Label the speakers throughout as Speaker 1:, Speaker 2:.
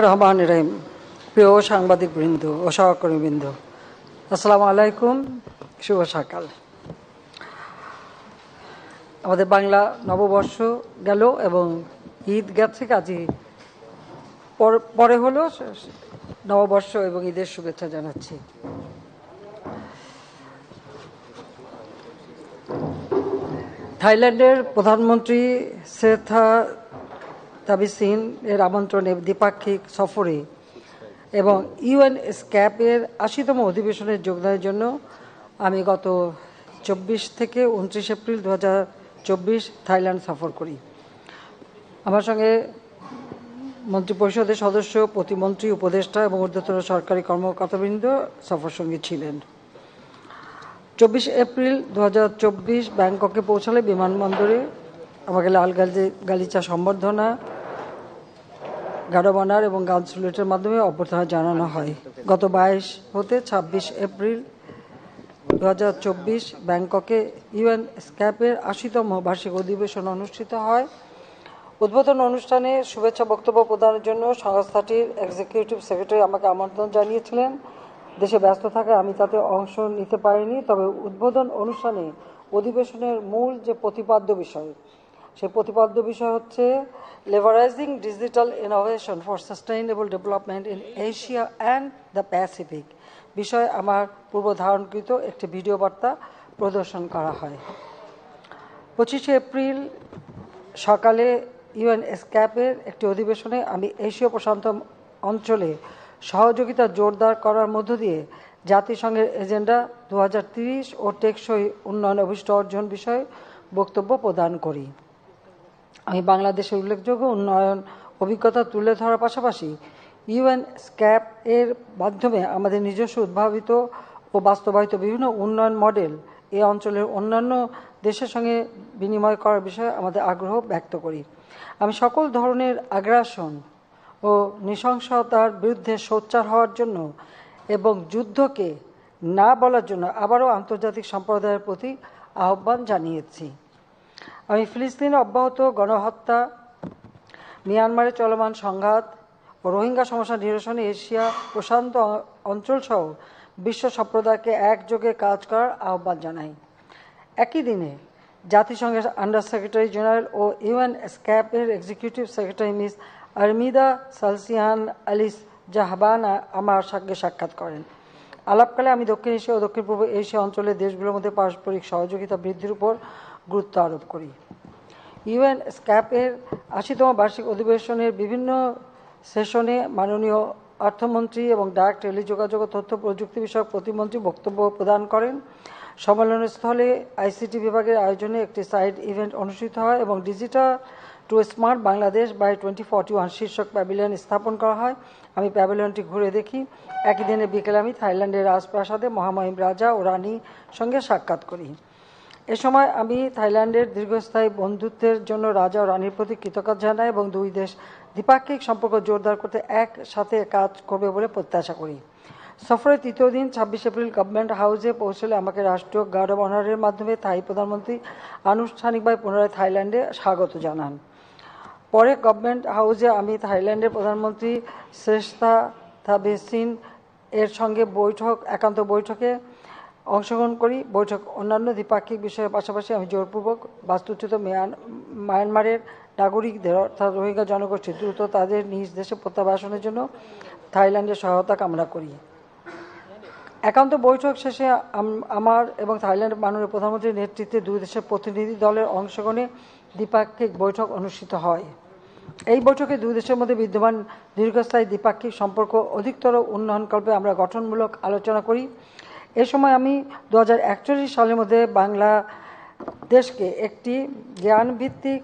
Speaker 1: রহমান রহিম প্রিয় সাংবাদিক বৃন্দ ও সহকর্মী বৃন্দ আসসালামু আলাইকুম, শুভ সকাল। আমাদের বাংলা নববর্ষ গেল এবং ঈদ গেছে কাজে পর- পরে হলো নববর্ষ এবং ঈদের শুভেচ্ছা জানাচ্ছি। থাইল্যান্ডের প্রধানমন্ত্রী সেথা তাবিসিন এর আমন্ত্রণে দ্বিপাক্ষিক সফরে এবং ইউএন স্ক্যাপের আশিতম অধিবেশনে যোগদানের জন্য আমি গত চব্বিশ থেকে উনত্রিশ এপ্রিল দু থাইল্যান্ড সফর করি। আমার সঙ্গে মন্ত্রিপরিষদের সদস্য, প্রতিমন্ত্রী, উপদেষ্টা এবং ঊর্ধ্বতন সরকারি কর্মকর্তাবৃন্দ সফর সঙ্গী ছিলেন। চব্বিশ এপ্রিল দু হাজার চব্বিশ ব্যাংককে পৌঁছালে বিমানবন্দরে আমাকে লাল গালি- গালিচা সম্বর্ধনা গাডবানার এবং গান সুলেটের মাধ্যমে অভ্যর্থনা জানানো হয়। গত বাইশ হতে ২৬ এপ্রিল দু হাজার চব্বিশ ব্যাংককে ইউএন স্ক্যাপের আশিতম বার্ষিক অধিবেশন অনুষ্ঠিত হয়। উদ্বোধন অনুষ্ঠানে শুভেচ্ছা বক্তব্য প্রদানের জন্য সংস্থাটির এক্সিকিউটিভ সেক্রেটারি আমাকে আমন্ত্রণ জানিয়েছিলেন। দেশে ব্যস্ত থাকায় আমি তাতে অংশ নিতে পারিনি, তবে উদ্বোধন অনুষ্ঠানে অধিবেশনের মূল যে প্রতিপাদ্য বিষয় সেই প্রতিপাদ্য বিষয় হচ্ছে leveraging digital innovation for sustainable development in Asia and the Pacific বিষয়ে আমার পূর্ব ধারণকৃত একটি ভিডিও বার্তা প্রদর্শন করা হয়। পঁচিশে এপ্রিল সকালে ইউএন স্ক্যাপের একটি অধিবেশনে আমি এশীয় প্রশান্ত অঞ্চলে সহযোগিতা জোরদার করার মধ্য দিয়ে জাতিসংঘের এজেন্ডা দু ও টেকসই উন্নয়ন অভিষ্ট অর্জন বিষয়ে বক্তব্য প্রদান করি। আমি বাংলাদেশের উল্লেখযোগ্য উন্নয়ন অভিজ্ঞতা তুলে ধরার পাশাপাশি ইউএন স্ক্যাপ এর মাধ্যমে আমাদের নিজস্ব উদ্ভাবিত ও বাস্তবায়িত বিভিন্ন উন্নয়ন মডেল এ অঞ্চলের অন্যান্য দেশের সঙ্গে বিনিময় করার বিষয়ে আমাদের আগ্রহ ব্যক্ত করি। আমি সকল ধরনের আগ্রাসন ও নৃশংসতার বিরুদ্ধে সোচ্চার হওয়ার জন্য এবং যুদ্ধকে না বলার জন্য আবারও আন্তর্জাতিক সম্প্রদায়ের প্রতি আহ্বান জানিয়েছি। আমি ফিলিস্তিনে অব্যাহত গণহত্যা, মিয়ানমারে চলমান সংঘাত ও রোহিঙ্গা সমস্যা নিরসনে এশিয়া প্রশান্ত অঞ্চলসহ বিশ্ব সম্প্রদায়কে একযোগে কাজ করার আহ্বান জানাই। একই দিনে জাতিসংঘের আন্ডার সেক্রেটারি জেনারেল ও UN স্ক্যাপের executive secretary Miss Armida Salsiah Alisjahbana জাহাবানা আমার সঙ্গে সাক্ষাৎ করেন। আলাপকালে আমি দক্ষিণ এশিয়া ও দক্ষিণ পূর্ব এশিয়া অঞ্চলের দেশগুলোর মধ্যে পারস্পরিক সহযোগিতা বৃদ্ধির উপর গুরুত্ব আরোপ করি। ইউএন স্ক্যাপের আশিতম বার্ষিক অধিবেশনের বিভিন্ন সেশনে মাননীয় অর্থমন্ত্রী এবং ডাক টেলিযোগাযোগ তথ্য প্রযুক্তি বিষয়ক প্রতিমন্ত্রী বক্তব্য প্রদান করেন। সম্মেলনস্থলে আইসিটি বিভাগের আয়োজনে একটি সাইড ইভেন্ট অনুষ্ঠিত হয় এবং digital to smart Bangladesh by twenty forty one শীর্ষক প্যাভিলিয়ন স্থাপন করা হয়। আমি প্যাভিলিয়নটি ঘুরে দেখি। একই দিনে বিকেলে আমি থাইল্যান্ডের রাজপ্রাসাদে মহামহিম রাজা ও রানীর সঙ্গে সাক্ষাৎ করি। এ সময় আমি থাইল্যান্ডের দীর্ঘস্থায়ী বন্ধুত্বের জন্য রাজা ও রানীর প্রতি কৃতজ্ঞতা জানাই এবং দুই দেশ দ্বিপাক্ষিক সম্পর্ক জোরদার করতে একসাথে কাজ করবে বলে প্রত্যাশা করি। সফরের তৃতীয় দিন, ছাব্বিশ এপ্রিল, গভর্নমেন্ট হাউসে পৌঁছলে আমাকে রাষ্ট্রীয় গার্ড অব অনারের মাধ্যমে থাই প্রধানমন্ত্রী আনুষ্ঠানিকভাবে পুনরায় থাইল্যান্ডে স্বাগত জানান। পরে গভর্নমেন্ট হাউসে আমি থাইল্যান্ডের প্রধানমন্ত্রী শ্রেষ্ঠা থাবেসিন এর সঙ্গে বৈঠক, একান্ত বৈঠকে অংশগ্রহণ করি। বৈঠক অন্যান্য দ্বিপাক্ষিক বিষয়ের পাশাপাশি আমি জোরপূর্বক বাস্তুচ্যুত মিয়ান, মায়ানমারের নাগরিকদের, অর্থাৎ রোহিঙ্গা জনগোষ্ঠী, দ্রুত তাদের নিজ দেশে প্রত্যাবাসনের জন্য থাইল্যান্ডের সহায়তা কামনা করি। একান্ত বৈঠক শেষে আম- আমার এবং থাইল্যান্ড মাননীয় প্রধানমন্ত্রীর নেতৃত্বে দুই দেশের প্রতিনিধি দলের অংশগ্রহণে দ্বিপাক্ষিক বৈঠক অনুষ্ঠিত হয়। এই বৈঠকে দুই দেশের মধ্যে বিদ্যমান দীর্ঘস্থায়ী দ্বিপাক্ষিক সম্পর্ক, অধিকতর উন্নয়নকল্পে আমরা গঠনমূলক আলোচনা করি। এ সময় আমি দু হাজার একচল্লিশ সালের মধ্যে বাংলা দেশকে একটি জ্ঞানভিত্তিক,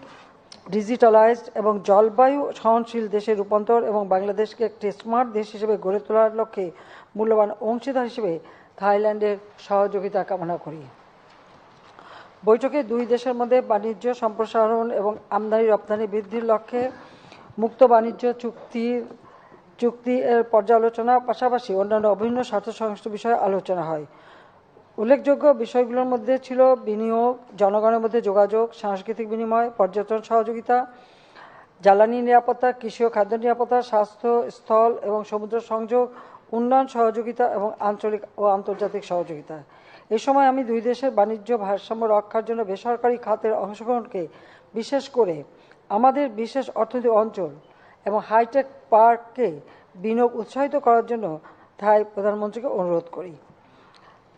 Speaker 1: ডিজিটালাইজড এবং জলবায়ু সহনশীল দেশে রূপান্তর এবং বাংলাদেশকে একটি স্মার্ট দেশ হিসেবে গড়ে তোলার লক্ষ্যে মূল্যবান অংশীদার হিসেবে থাইল্যান্ডের সহযোগিতা কামনা করি। বৈঠকে দুই দেশের মধ্যে বাণিজ্য সম্প্রসারণ এবং আমদানি রপ্তানি বৃদ্ধির লক্ষ্যে মুক্ত বাণিজ্য চুক্তির চুক্তি পর্যালোচনা পাশাপাশি অন্যান্য অভিন্ন স্বার্থ সংশ্লিষ্ট বিষয়ে আলোচনা হয়। উল্লেখযোগ্য বিষয়গুলোর মধ্যে ছিল বিনিয়োগ, জনগণের মধ্যে যোগাযোগ, সাংস্কৃতিক বিনিময়, পর্যটন সহযোগিতা, জ্বালানি নিরাপত্তা, কৃষি ও খাদ্য নিরাপত্তা, স্বাস্থ্য স্থল এবং সমুদ্র সংযোগ, উন্নয়ন সহযোগিতা এবং আঞ্চলিক ও আন্তর্জাতিক সহযোগিতা। এ সময় আমি দুই দেশের বাণিজ্য ভারসাম্য রক্ষার জন্য বেসরকারি খাতের অংশগ্রহণকে বিশেষ করে আমাদের বিশেষ অর্থনৈতিক অঞ্চল এবং হাইটেক পার্ককে বিনিয়োগ উৎসাহিত করার জন্য থাই প্রধানমন্ত্রীকে অনুরোধ করি।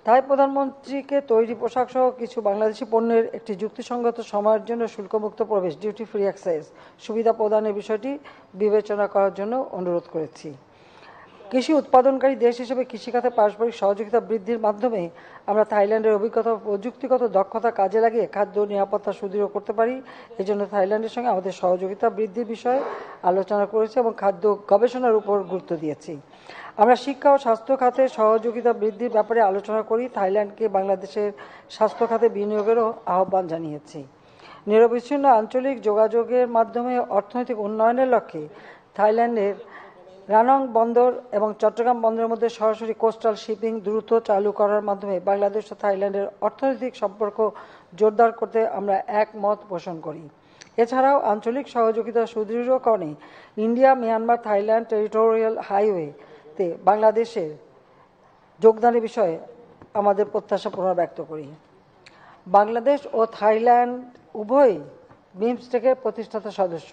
Speaker 1: থাই প্রধানমন্ত্রীকে তৈরি পোশাক সহ কিছু বাংলাদেশি পণ্যের একটি যুক্তিসঙ্গত সময়ের জন্য শুল্কমুক্ত প্রবেশ ডিউটি ফ্রি অ্যাক্সেস সুবিধা প্রদানের বিষয়টি বিবেচনা করার জন্য অনুরোধ করেছি। কৃষি উৎপাদনকারী দেশ হিসেবে কৃষিখাতে পারস্পরিক সহযোগিতা বৃদ্ধির মাধ্যমে আমরা থাইল্যান্ডের অভিজ্ঞতা প্রযুক্তিগত দক্ষতা কাজে লাগিয়ে খাদ্য নিরাপত্তা সুদৃঢ় করতে পারি। এই জন্য থাইল্যান্ডের সঙ্গে আমাদের সহযোগিতা বৃদ্ধির বিষয়ে আলোচনা করেছি এবং খাদ্য গবেষণার উপর গুরুত্ব দিয়েছি। আমরা শিক্ষা ও স্বাস্থ্য খাতে সহযোগিতা বৃদ্ধির ব্যাপারে আলোচনা করি। থাইল্যান্ডকে বাংলাদেশের স্বাস্থ্য খাতে বিনিয়োগেরও আহ্বান জানিয়েছি। নিরবিচ্ছিন্ন আঞ্চলিক যোগাযোগের মাধ্যমে অর্থনৈতিক উন্নয়নের লক্ষ্যে থাইল্যান্ডের রানং বন্দর এবং চট্টগ্রাম বন্দরের মধ্যে সরাসরি কোস্টাল শিপিং দ্রুত চালু করার মাধ্যমে বাংলাদেশ ও থাইল্যান্ডের অর্থনৈতিক সম্পর্ক জোরদার করতে আমরা একমত পোষণ করি। এছাড়াও আঞ্চলিক সহযোগিতা সুদৃঢ়করণে ইন্ডিয়া, মিয়ানমার, থাইল্যান্ড টেরিটোরিয়াল হাইওয়েতে বাংলাদেশের যোগদানের বিষয়ে আমাদের প্রত্যাশা পুনর্ব্যক্ত করি। বাংলাদেশ ও থাইল্যান্ড উভয়ই বিমস্টেকের প্রতিষ্ঠাতা সদস্য।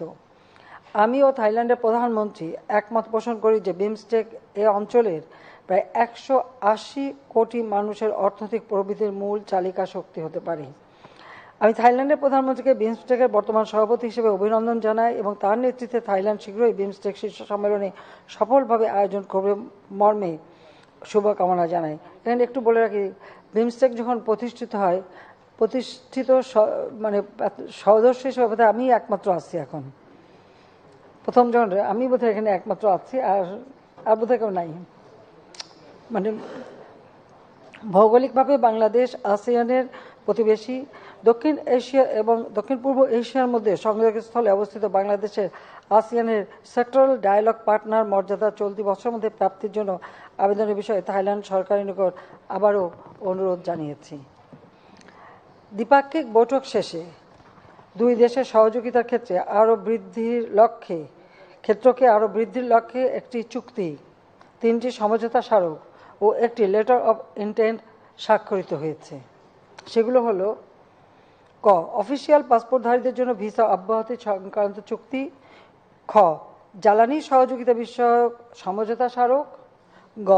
Speaker 1: আমি ও থাইল্যান্ডের প্রধানমন্ত্রী একমত পোষণ করি যে বিমস্টেক এ অঞ্চলের প্রায় একশো আশি কোটি মানুষের অর্থনৈতিক প্রবৃদ্ধির মূল চালিকা শক্তি হতে পারে। আমি থাইল্যান্ডের প্রধানমন্ত্রীকে বিমস্টেকের বর্তমান সভাপতি হিসেবে অভিনন্দন জানাই এবং তার নেতৃত্বে থাইল্যান্ড শীঘ্রই বিমস্টেক শীর্ষ সম্মেলনে সফলভাবে আয়োজন করবে মর্মে শুভকামনা জানাই। এখানে একটু বলে রাখি, বিমস্টেক যখন প্রতিষ্ঠিত হয়, প্রতিষ্ঠিত মানে সদস্য হিসেবে আমি একমাত্র আসছি এখন। প্রথম যখন আমি বোধহয় এখানে একমাত্র আছি, আর আর বোধহয় কেউ নাই। মানে ভৌগোলিকভাবে বাংলাদেশ, আসিয়ানের প্রতিবেশী, দক্ষিণ এশিয়া এবং দক্ষিণ পূর্ব এশিয়ার মধ্যে সংযোগস্থলে অবস্থিত বাংলাদেশের আসিয়ানের সেক্টরাল ডায়ালগ পার্টনার মর্যাদা চলতি বছরের মধ্যে প্রাপ্তির জন্য আবেদনের বিষয়ে থাইল্যান্ড সরকারের নিকট আবারও অনুরোধ জানিয়েছি। দ্বিপাক্ষিক বৈঠক শেষে দুই দেশের সহযোগিতার ক্ষেত্রে আরও বৃদ্ধির লক্ষ্যে ক্ষেত্রকে আরও বৃদ্ধির লক্ষ্যে একটি চুক্তি, তিনটি সমঝোতা স্মারক ও একটি লেটার অফ ইন্টেন্ট স্বাক্ষরিত হয়েছে। সেগুলো হলো, ক, অফিসিয়াল পাসপোর্টধারীদের জন্য ভিসা অব্যাহতি সংক্রান্ত চুক্তি, খ, জ্বালানি সহযোগিতা বিষয়ক সমঝোতা স্মারক, গ,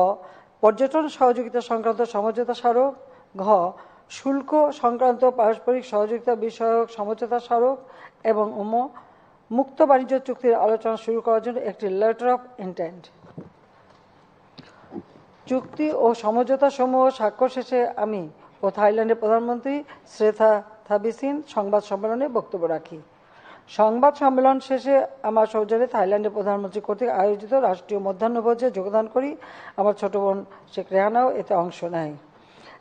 Speaker 1: পর্যটন সহযোগিতা সংক্রান্ত সমঝোতা স্মারক, ঘ, শুল্ক সংক্রান্ত পারস্পরিক সহযোগিতা বিষয়ক সমঝোতা স্মারক এবং উম মুক্ত বাণিজ্য চুক্তির আলোচনা শুরু করার জন্য একটি লেটার অফ ইন্টেন্ট চুক্তি ও সমঝোতা সমূহ স্বাক্ষর শেষে আমি ও থাইল্যান্ডের প্রধানমন্ত্রী শ্রেথা থাবিসিন সংবাদ সম্মেলনে বক্তব্য রাখি। সংবাদ সম্মেলন শেষে আমার সৌজন্যে থাইল্যান্ডের প্রধানমন্ত্রী কর্তৃক আয়োজিত রাষ্ট্রীয় মধ্যাহ্নভোজে যোগদান করি। আমার ছোট বোন শেখ রেহানাও এতে অংশ নেয়।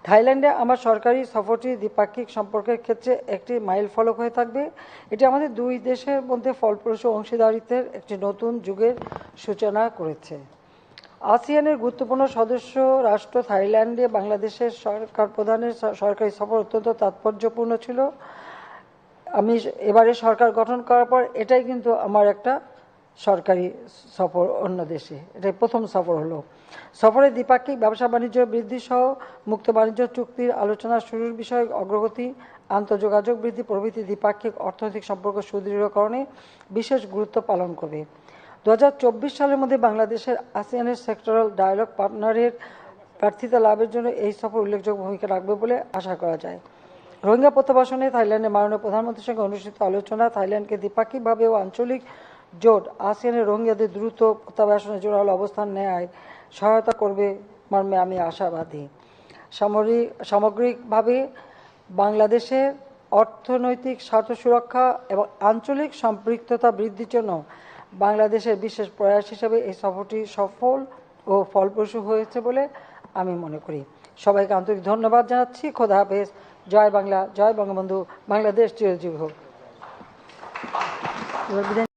Speaker 1: থাইল্যান্ডে আমার সরকারি সফরটি দ্বিপাক্ষিক সম্পর্কের ক্ষেত্রে একটি মাইল ফলক হয়ে থাকবে। এটি আমাদের দুই দেশের মধ্যে ফলপ্রসূ অংশীদারিত্বের একটি নতুন যুগের সূচনা করেছে। আসিয়ানের গুরুত্বপূর্ণ সদস্য রাষ্ট্র থাইল্যান্ডে বাংলাদেশের সরকার প্রধানের সরকারি সফর অত্যন্ত তাৎপর্যপূর্ণ ছিল। আমি এবারে সরকার গঠন করার পর এটাই কিন্তু আমার একটা সরকারি সফর অন্য দেশে। এটাই প্রথম সফর হলো। সফরে দ্বিপাক্ষিক ব্যবসা বাণিজ্য বৃদ্ধি সহ মুক্ত বাণিজ্য চুক্তির আলোচনা শুরুর বিষয়ে অগ্রগতি আন্তঃযোগাযোগ বৃদ্ধি প্রভৃতি দ্বিপাক্ষিক অর্থনৈতিক সম্পর্ক সুদৃঢ়করণে বিশেষ গুরুত্ব পালন করবে। দু হাজার চব্বিশ সালের মধ্যে বাংলাদেশের আসিয়ানের সেক্টরাল ডায়ালগ পার্টনারের প্রার্থিতা লাভের জন্য এই সফর উল্লেখযোগ্য ভূমিকা রাখবে বলে আশা করা যায়। রোহিঙ্গা প্রত্যাবাসনে থাইল্যান্ডের মাননীয় প্রধানমন্ত্রীর সঙ্গে অনুষ্ঠিত আলোচনা থাইল্যান্ডকে দ্বিপাক্ষিকভাবে ও আঞ্চলিক জোট। আসিয়ানের রোহিঙ্গাদের দ্রুত প্রত্যাবাসনের জোরালো অবস্থান নেয় সহায়তা করবে মর্মে আমি আশাবাদী। সামরিক সামগ্রিকভাবে বাংলাদেশের অর্থনৈতিক স্বার্থ সুরক্ষা এবং আঞ্চলিক সম্পৃক্ততা বৃদ্ধির জন্য বাংলাদেশের বিশেষ প্রয়াস হিসেবে এই সফরটি সফল ও ফলপ্রসূ হয়েছে বলে আমি মনে করি। সবাইকে আন্তরিক ধন্যবাদ জানাচ্ছি। খোদা হাফেজ। জয় বাংলা। জয় বঙ্গবন্ধু। বাংলাদেশ চিরজীবী হোক।